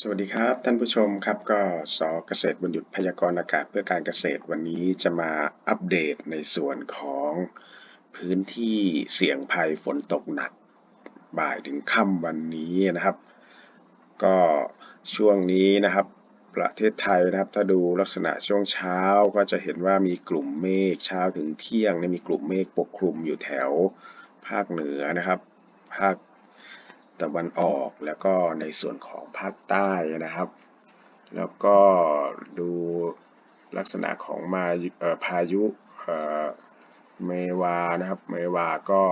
สวัสดีครับ ท่านผู้ชมครับก็สเกษตรบรรยุทธพยากรณ์อากาศเพื่อการเกษตรวันนี้จะมาอัปเดตในส่วนของพื้นที่เสี่ยงภัยฝนตกหนักบ่ายถึงค่ำวันนี้นะครับ ก็ช่วงนี้นะครับ ประเทศไทยนะครับ ถ้าดูลักษณะช่วงเช้าก็จะเห็นว่ามีกลุ่มเมฆเช้าถึงเที่ยงมีกลุ่มเมฆปกคลุมอยู่แถวภาคเหนือนะครับ ภาค ตะวันออกแล้วก็ในส่วนของภาคใต้นะครับ แล้วก็ดูลักษณะของมาพายุเมวานะครับ เมวาก็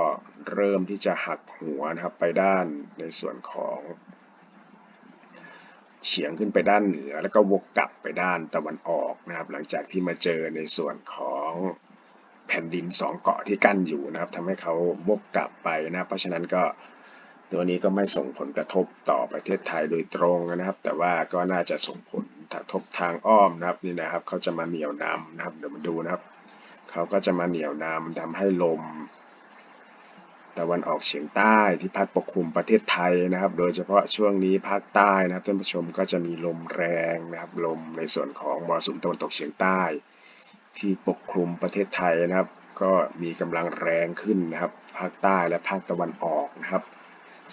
เริ่มที่จะหักหัวนะครับไปด้านในส่วนของเฉียงขึ้นไปด้านเหนือแล้วก็วกกลับไปด้านตะวันออกนะครับ หลังจากที่มาเจอในส่วนของแผ่นดินสองเกาะที่กั้นอยู่นะครับทำให้เขาวกกลับไปนะเพราะฉะนั้นก็ ตัวนี้ก็ไม่ส่งผลกระทบต่อประเทศไทยโดยตรงนะครับ แต่ว่าก็น่าจะส่งผลกระทบทางอ้อมนะครับนี่นะครับเขาจะมาเหนี่ยวนำนะครับเดี๋ยวมาดูนะครับเขาก็จะมาเหนี่ยวนำทำให้ลม ตะวันออกเฉียงใต้ที่พัดปกคลุมประเทศไทยนะครับ โดยเฉพาะช่วงนี้ภาคใต้นะครับท่านผู้ชมก็จะมีลมแรงนะครับ ลมในส่วนของมรสุมตะวันตกเฉียงใต้ ที่ปกคลุมประเทศไทยนะครับ ก็มีกำลังแรงขึ้นนะครับ ภาคใต้และภาคตะวันออกนะครับ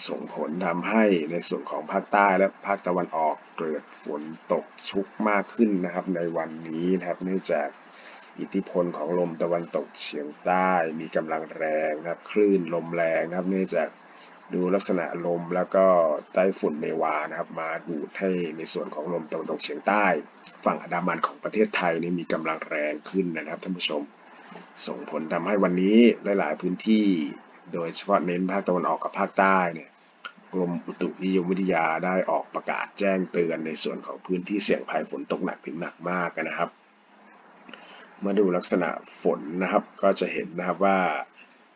ส่งผลทำให้ในส่วนของภาคใต้และภาคตะวันออกเกิดฝนตกชุกมากขึ้นนะครับ ในวันนี้นะครับเนื่องจากอิทธิพลของลมตะวันตกเฉียงใต้มีกำลังแรงนะครับคลื่นลมแรงนะครับ เนื่องจากดูลักษณะลมแล้วก็ใต้ฝุ่นเมวานะครับ มาดูดให้ในส่วนของลมตะวันตกเฉียงใต้ ฝั่งอันดามันของประเทศไทยนี่มีกำลังแรงขึ้นนะครับท่านผู้ชม ส่งผลทำให้วันนี้หลาย ๆ พื้นที่ โดยเฉพาะเน้นภาคตะวันออกกับภาคใต้เนี่ยกรมอุตุนิยมวิทยาได้ออกประกาศแจ้งเตือนในส่วนของพื้นที่เสี่ยงภัยฝนตกหนักถึงหนักมากนะครับ มาดูลักษณะฝนนะครับก็จะเห็นนะครับว่า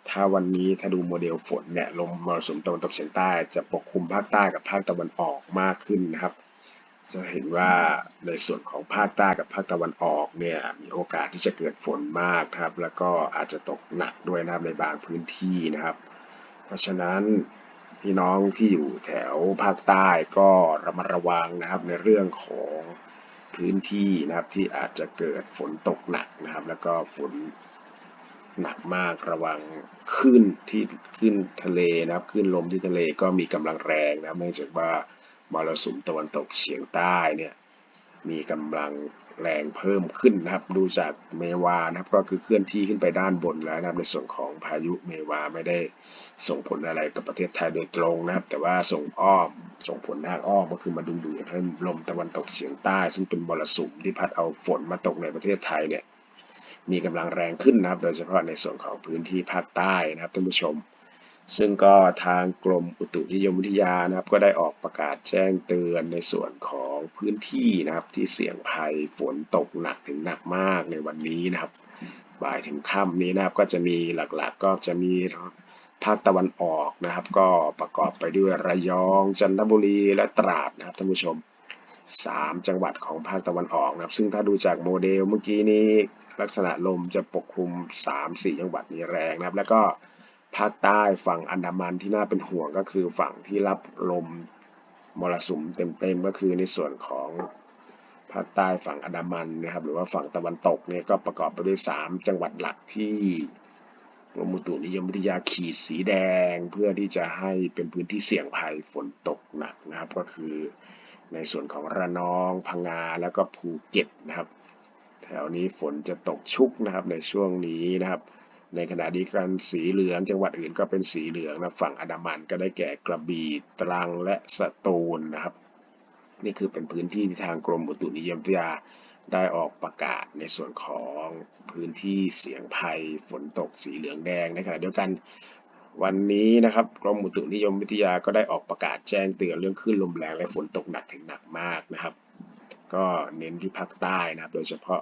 ถ้าวันนี้ถ้าดูโมเดลฝนเนี่ยลมมรสุมตะวันตกเฉียงใต้ จะปกคลุมภาคใต้กับภาคตะวันออกมากขึ้นนะครับ จะเห็นว่าในส่วนของภาคใต้กับภาคตะวันออกเนี่ยมีโอกาสที่จะเกิดฝนมากครับ แล้วก็อาจจะตกหนักด้วยนะครับในบางพื้นที่นะครับ เพราะฉะนั้นพี่น้องที่อยู่แถวภาคใต้ก็ระมัดระวังนะครับในเรื่องของพื้นที่นะครับที่อาจจะเกิดฝนตกหนักนะครับ แล้วก็ฝนหนักมากระวังขึ้นที่ขึ้นทะเลนะครับขึ้นลมที่ทะเลก็มีกำลังแรงนะเนื่องจากว่า มรสุมตะวันตกเฉียงใต้เนี่ยมีกำลังแรงเพิ่มขึ้นนะครับ ดูจากเมวานะครับก็คือเคลื่อนที่ขึ้นไปด้านบนแล้วนะครับในส่วนของพายุเมวาไม่ได้ส่งผลอะไรกับประเทศไทยโดยตรงนะครับ แต่ว่าส่งอ้อมส่งผลทางอ้อมก็คือมาดึงดูดให้ลมตะวันตกเฉียงใต้ ซึ่งเป็นมรสุมที่พัดเอาฝนมาตกในประเทศไทยเนี่ยมีกำลังแรงขึ้นนะครับ โดยเฉพาะในส่วนของพื้นที่ภาคใต้นะครับท่านผู้ชม ซึ่งก็ทางกรมอุตุนิยมวิทยานะครับ ก็ได้ออกประกาศแจ้งเตือนในส่วนของพื้นที่นะครับ ที่เสี่ยงภัยฝนตกหนักถึงหนักมากในวันนี้นะครับ บ่ายถึงค่ำนี้นะครับ ก็จะมีหลักๆก็จะมีภาคตะวันออกนะครับ ก็ประกอบไปด้วยระยอง จันทบุรีและตราดนะครับท่านผู้ชม 3 จังหวัดของภาคตะวันออกนะครับ ซึ่งถ้าดูจากโมเดลเมื่อกี้นี้ลักษณะลมจะปกคลุม 3-4 จังหวัดนี้แรงนะครับ แล้วก็ ภาคใต้ฝั่งอันดามันที่น่าเป็นห่วงก็คือฝั่งที่รับลมมรสุมเต็มๆก็คือในส่วนของภาคใต้ฝั่งอันดามันนะครับ หรือว่าฝั่งตะวันตกเนี่ยก็ประกอบไปด้วย 3 จังหวัดหลักที่กรมอุตุนิยมวิทยาขีดสีแดง เพื่อที่จะให้เป็นพื้นที่เสี่ยงภัยฝนตกหนักนะครับ ก็คือในส่วนของระนองพังงาแล้วก็ภูเก็ตนะครับ แถวนี้ฝนจะตกชุกนะครับในช่วงนี้นะครับ ในขณะนี้การสีเหลืองจังหวัดอื่นก็เป็นสีเหลืองนะฝั่งอันดามันก็ได้แก่กระบี่ตรังและสตูลนะครับ นี่คือเป็นพื้นที่ที่ทางกรมอุตุนิยมวิทยาได้ออกประกาศในส่วนของพื้นที่เสี่ยงภัยฝนตกสีเหลืองแดงในขณะเดียวกันวันนี้นะครับกรมอุตุนิยมวิทยาก็ได้ออกประกาศแจ้งเตือนเรื่องคลื่นลมแรงและฝนตกหนักถึงหนักมากนะครับ ก็เน้นที่ภาคใต้นะครับ โดยเฉพาะ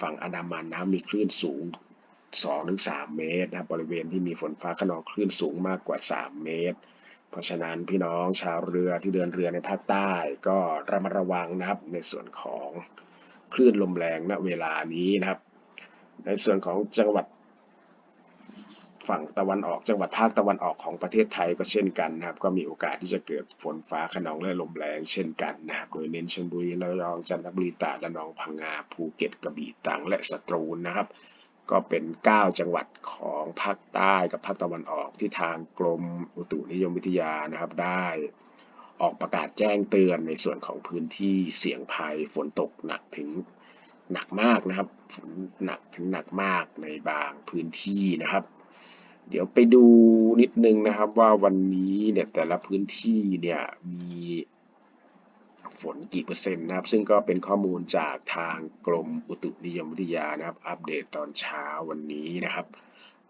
ฝั่งอันดามันนะมีคลื่นสูง 2-3เมตรนะครับบริเวณที่มีฝนฟ้าขนองคลื่นสูงมากกว่า 3 เมตร เพราะฉะนั้นพี่น้องชาวเรือที่เดินเรือในภาคใต้ก็ระมัดระวังนะครับในส่วนของคลื่นลมแรงณเวลานี้นะครับ ในส่วนของจังหวัดฝั่งตะวันออกจังหวัดภาคตะวันออกของประเทศไทยก็เช่นกันนะครับ ก็มีโอกาสที่จะเกิดฝนฟ้าขนองและลมแรงเช่นกันนะครับโดยเน้นชลบุรีระยองจันทบุรีตราดระนองพังงาภูเก็ตกระบี่ตรังและสตูลนะครับ ก็เป็น 9 จังหวัดของภาคใต้กับภาคตะวันออกที่ทางกรมอุตุนิยมวิทยานะครับได้ออกประกาศแจ้งเตือนในส่วนของพื้นที่เสี่ยงภัยฝนตกหนักถึงหนักมากนะครับฝนหนักถึงหนักมากในบางพื้นที่นะครับ เดี๋ยวไปดูนิดนึงนะครับว่าวันนี้เนี่ยแต่ละพื้นที่เนี่ยมี ฝนกี่เปอร์เซ็นต์นะครับ ซึ่งก็เป็นข้อมูลจากทางกรมอุตุนิยมวิทยานะครับ อัปเดตตอนเช้าวันนี้นะครับ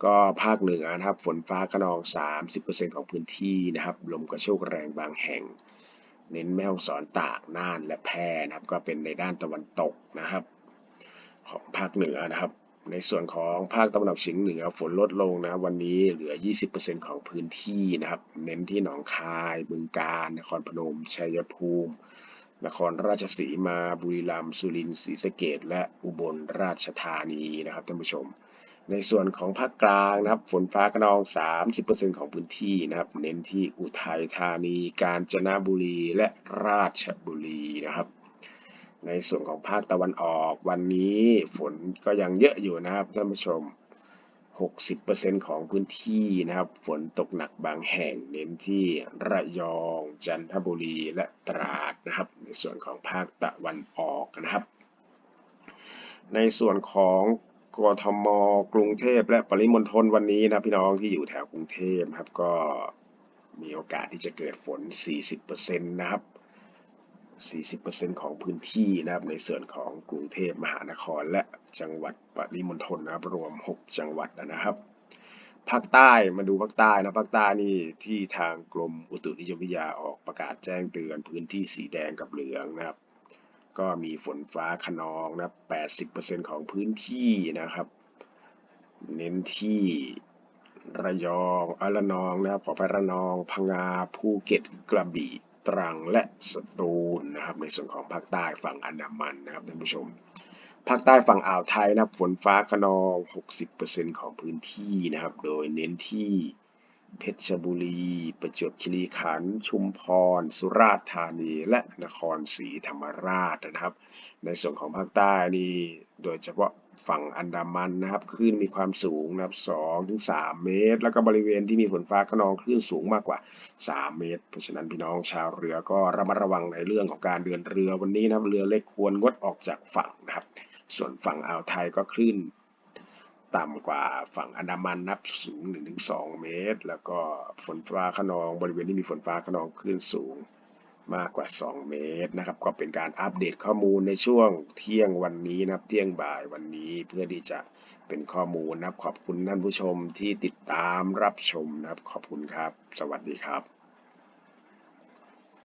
ก็ภาคเหนือนะครับ ฝนฟ้าขนอง 30%ของพื้นที่นะครับ ลมกระโชกแรงบางแห่ง เน้นแม่ฮ่องสอนตากน่านและแพร่นะครับ ก็เป็นในด้านตะวันตกนะครับ ของภาคเหนือนะครับในส่วนของภาคตะวันออกเฉียงเหนือฝนลดลงนะวันนี้เหลือ 20%ของพื้นที่นะครับ เน้นที่หนองคาย บึงกาฬนครพนม ชัยภูมิ นครราชสีมา บุรีรัมย์ สุรินทร์ ศรีสะเกษและอุบลราชธานีนะครับท่านผู้ชม ในส่วนของภาคกลางนะครับ ฝนฟ้าขนอง 30%ของพื้นที่นะครับ เน้นที่อุทัยธานี กาญจนบุรี และราชบุรีนะครับ ในส่วนของภาคตะวันออกวันนี้ฝนก็ยังเยอะอยู่นะครับท่านผู้ชม 60%ของพื้นที่นะครับ ฝนตกหนักบางแห่งเน้นที่ระยอง จันทบุรี และตราดนะครับ ในส่วนของภาคตะวันออกนะครับ ในส่วนของกทม กรุงเทพและปริมณฑลวันนี้นะพี่น้องที่อยู่แถวกรุงเทพครับก็มีโอกาสที่จะเกิดฝน 40%นะครับ 40%ของพื้นที่นะครับในส่วนของกรุงเทพมหานคร และจังหวัดปริมณฑลนะครับรวม 6 จังหวัดนะครับภาคใต้มาดูภาคใต้นะภาคใต้นี่ที่ทางกรมอุตุนิยมวิทยาออกประกาศแจ้งเตือนพื้นที่สีแดงกับเหลืองนะครับ ก็มีฝนฟ้าขนองนะครับ80%ของพื้นที่นะครับ เน้นที่ระยองอะระนองนะครับขอไประนองพังงาภูเก็ตกระบี่ ตรังและสตูลนะครับในส่วนของภาคใต้ฝั่งอันดามันนะครับท่านผู้ชม ภาคใต้ฝั่งอ่าวไทยนะครับฝนฟ้าขนอง 60%ของพื้นที่นะครับ โดยเน้นที่เพชรบุรี ประจวบคีรีขันธ์ชุมพร สุราษฎร์ธานี และนครศรีธรรมราชนะครับ ในส่วนของภาคใต้นี่โดยเฉพาะ ฝั่งอันดามันนะครับคลื่นมีความสูงนะครับ2ถึง3เมตร แล้วก็บริเวณที่มีฝนฟ้าขนองคลื่นสูงมากกว่า 3 เมตร เพราะฉะนั้นพี่น้องชาวเรือก็ระมัดระวังในเรื่องของการเดินเรือวันนี้นะครับเรือเล็กควรงดออกจากฝั่งนะครับ ส่วนฝั่งอ่าวไทยก็คลื่นต่ำกว่าฝั่งอันดามันนับสูง 1-2 เมตร แล้วก็ฝนฟ้าขนอง บริเวณที่มีฝนฟ้าขนองคลื่นสูง มากกว่า 2 เมตรนะครับ ก็เป็นการอัปเดตข้อมูลในช่วงเที่ยงวันนี้นะครับเที่ยงบ่ายวันนี้เพื่อที่จะเป็นข้อมูลนะครับ ขอบคุณท่านผู้ชมที่ติดตามรับชมนะครับ ขอบคุณครับ สวัสดีครับ